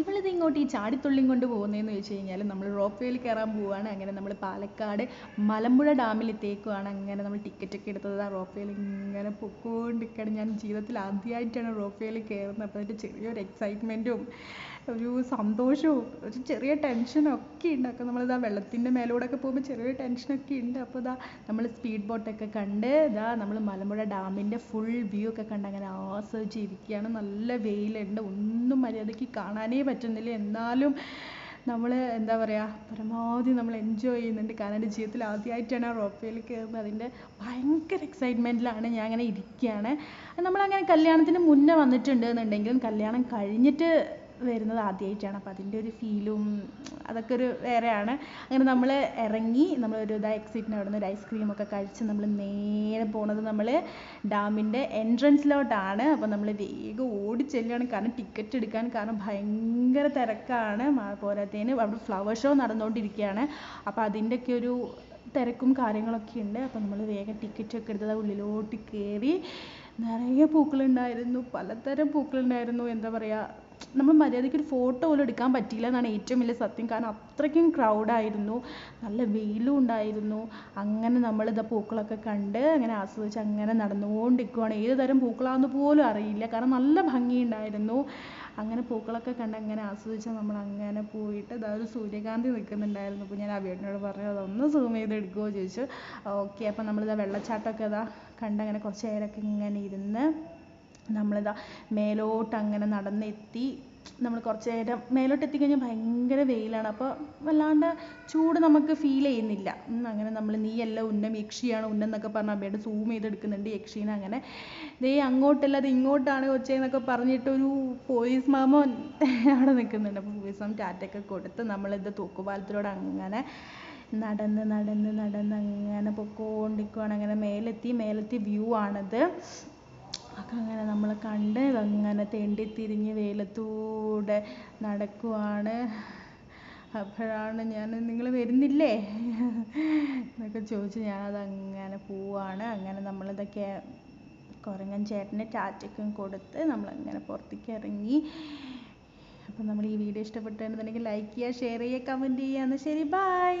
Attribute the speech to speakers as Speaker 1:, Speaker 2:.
Speaker 1: ഇവളിത് ഇങ്ങോട്ട് ഈ ചാടിത്തുള്ളിയും കൊണ്ട് പോകുന്നതെന്ന് വെച്ച് കഴിഞ്ഞാൽ നമ്മൾ റോപ്പ് വേയിൽ കയറാൻ പോവുകയാണ് അങ്ങനെ നമ്മൾ പാലക്കാട് മലമ്പുഴ ഡാമിലെത്തേക്കുവാണ് അങ്ങനെ നമ്മൾ ടിക്കറ്റ് ഒക്കെ എടുത്തത്. ആ റോപ്പ് വേയിൽ ഇങ്ങനെ പൊക്കോണ്ടിരിക്കുകയാണ് ഞാൻ ജീവിതത്തിൽ ആദ്യമായിട്ടാണ് റോപ്പ് വേയിൽ കയറുന്നത് അപ്പോൾ അതിന്റെ ചെറിയൊരു എക്സൈറ്റ്മെന്റും ഒരു സന്തോഷവും ഒരു ചെറിയ ടെൻഷനും ഒക്കെ ഉണ്ട്. അപ്പോൾ നമ്മൾ നമ്മളിതാ വെള്ളത്തിന്റെ ഒക്കെ പോകുമ്പോൾ ചെറിയൊരു ടെൻഷനൊക്കെ ഉണ്ട്. അപ്പോൾ ഇതാ നമ്മൾ സ്പീഡ് ബോട്ടൊക്കെ കണ്ട് ഇതാ നമ്മൾ മലമ്പുഴ ഡാമിന്റെ ഫുൾ വ്യൂ ഒക്കെ കണ്ട് അങ്ങനെ ആസ്വദിച്ചിരിക്കുകയാണ് നല്ല വെയിലുണ്ട്. ഒന്നും മര്യാദയ്ക്ക് കാണാനേ പറ്റുന്നില്ല. എന്നാലും നമ്മൾ എന്താ പറയുക പരമാവധി നമ്മൾ എൻജോയ് ചെയ്യുന്നുണ്ട്. കാരണം എന്റെ ജീവിതത്തിൽ ആദ്യമായിട്ടാണ് ആ റോപ്പ് കയറുന്നത്. അതിന്റെ ഭയങ്കര എക്സൈറ്റ്മെന്റിലാണ് ഞാൻ അങ്ങനെ ഇരിക്കുകയാണ് നമ്മളങ്ങനെ കല്യാണത്തിന് മുന്നേ വന്നിട്ടുണ്ട് എന്നുണ്ടെങ്കിലും കല്യാണം കഴിഞ്ഞിട്ട് വരുന്നത് ആദ്യമായിട്ടാണ് അപ്പോൾ അതിന്റെ ഒരു ഫീലും അതൊക്കെ ഒരു വേറെയാണ്. അങ്ങനെ നമ്മൾ ഇറങ്ങി നമ്മളൊരു ഇതാ എക്സിറ്റിന് അവിടെ നിന്ന് ഒരു ഐസ്ക്രീമൊക്കെ കഴിച്ച് നമ്മൾ നേരെ പോണത് നമ്മൾ ഡാമിന്റെ എൻട്രൻസിലോട്ടാണ്. അപ്പോൾ നമ്മൾ വേഗം ഓടി ചെല്ലുകയാണ്. കാരണം ടിക്കറ്റ് എടുക്കാൻ കാരണം ഭയങ്കര തിരക്കാണ്. പോരാത്തേന് അവിടെ ഫ്ലവർ ഷോ നടന്നുകൊണ്ടിരിക്കുകയാണ് അപ്പോൾ അതിന്റെയൊക്കെ ഒരു തിരക്കും കാര്യങ്ങളൊക്കെ ഉണ്ട്. അപ്പോൾ നമ്മൾ വേഗം ടിക്കറ്റ് ഒക്കെ എടുത്തത് ഉള്ളിലോട്ട് കയറി നിറയെ പൂക്കളുണ്ടായിരുന്നു. പലതരം പൂക്കളുണ്ടായിരുന്നു. എന്താ പറയുക നമ്മൾ മര്യാദയ്ക്ക് ഒരു ഫോട്ടോ പോലും എടുക്കാൻ പറ്റിയില്ല എന്നാണ് ഏറ്റവും വലിയ സത്യം. കാരണം അത്രയ്ക്കും ക്രൗഡായിരുന്നു നല്ല വെയിലും ഉണ്ടായിരുന്നു. അങ്ങനെ നമ്മൾ ഇതാ പൂക്കളൊക്കെ കണ്ട് അങ്ങനെ ആസ്വദിച്ച് അങ്ങനെ നടന്നുകൊണ്ടിരിക്കുവാണ്. ഏത് തരം പൂക്കളാണെന്ന് പോലും അറിയില്ല. കാരണം നല്ല ഭംഗിയുണ്ടായിരുന്നു. അങ്ങനെ പൂക്കളൊക്കെ കണ്ട് അങ്ങനെ ആസ്വദിച്ച് നമ്മൾ അങ്ങനെ പോയിട്ട് ഇതാ ഒരു സൂര്യകാന്തി നിൽക്കുന്നുണ്ടായിരുന്നു. അപ്പോൾ ഞാൻ അബിയേട്ടനോട് പറഞ്ഞു അതൊന്ന് സൂം ചെയ്ത് എടുക്കുമോ ചോദിച്ചു. ഓക്കെ അപ്പോൾ നമ്മളിതാ വെള്ളച്ചാട്ടമൊക്കെ ഇതാ കണ്ട് അങ്ങനെ കുറച്ച് നേരമൊക്കെ ഇങ്ങനെ ഇരുന്ന് നമ്മളിതാ മേലോട്ട് അങ്ങനെ നടന്നെത്തി നമ്മൾ കുറച്ച് നേരം മേലോട്ട് എത്തിക്കഴിഞ്ഞാൽ ഭയങ്കര വെയിലാണ്. അപ്പോൾ വല്ലാണ്ട് ചൂട് നമുക്ക് ഫീൽ ചെയ്യുന്നില്ല. അങ്ങനെ നമ്മൾ നീയല്ല ഉന്നം യക്ഷിയാണ് ഉന്നം എന്നൊക്കെ പറഞ്ഞ അമ്മയുടെ സൂം ചെയ്തെടുക്കുന്നുണ്ട് യക്ഷീനെ അങ്ങനെ. ദേ അങ്ങോട്ടല്ല അത് ഇങ്ങോട്ടാണ് കൊച്ചേന്നൊക്കെ പറഞ്ഞിട്ട് ഒരു പോലീസ് മാമൻ അവിടെ നിൽക്കുന്നുണ്ട്. അപ്പോൾ പോലീസ് മാമൻ ടാറ്റയൊക്കെ കൊടുത്ത് നമ്മളിത് തൂക്കുപാലത്തിലൂടെ അങ്ങനെ നടന്ന് നടന്ന് നടന്ന് അങ്ങനെ പൊക്കോണ്ടിരിക്കുവാണ്. അങ്ങനെ മേലെത്തി മേലെത്തി വ്യൂ ആണത്. അങ്ങനെ നമ്മൾ കണ്ട് അങ്ങനെ തെണ്ടി തിരിഞ്ഞ് വെയിലത്തൂടെ നടക്കുവാണ്. അപ്പോഴാണ് ഞാൻ നിങ്ങൾ വരുന്നില്ലേ? എന്നൊക്കെ ചോദിച്ച് ഞാനത് അങ്ങനെ പോവാണ്. അങ്ങനെ നമ്മളിതൊക്കെ കുരങ്ങൻ ചേട്ടന് ടാറ്റയ്ക്കും കൊടുത്ത് നമ്മളങ്ങനെ പുറത്തേക്ക് ഇറങ്ങി. അപ്പം നമ്മൾ ഈ വീഡിയോ ഇഷ്ടപ്പെട്ടുണ്ടെന്നുണ്ടെങ്കിൽ ലൈക്ക് ചെയ്യുക ഷെയർ ചെയ്യുക കമന്റ് ചെയ്യുക. എന്നാൽ ശരി ബൈ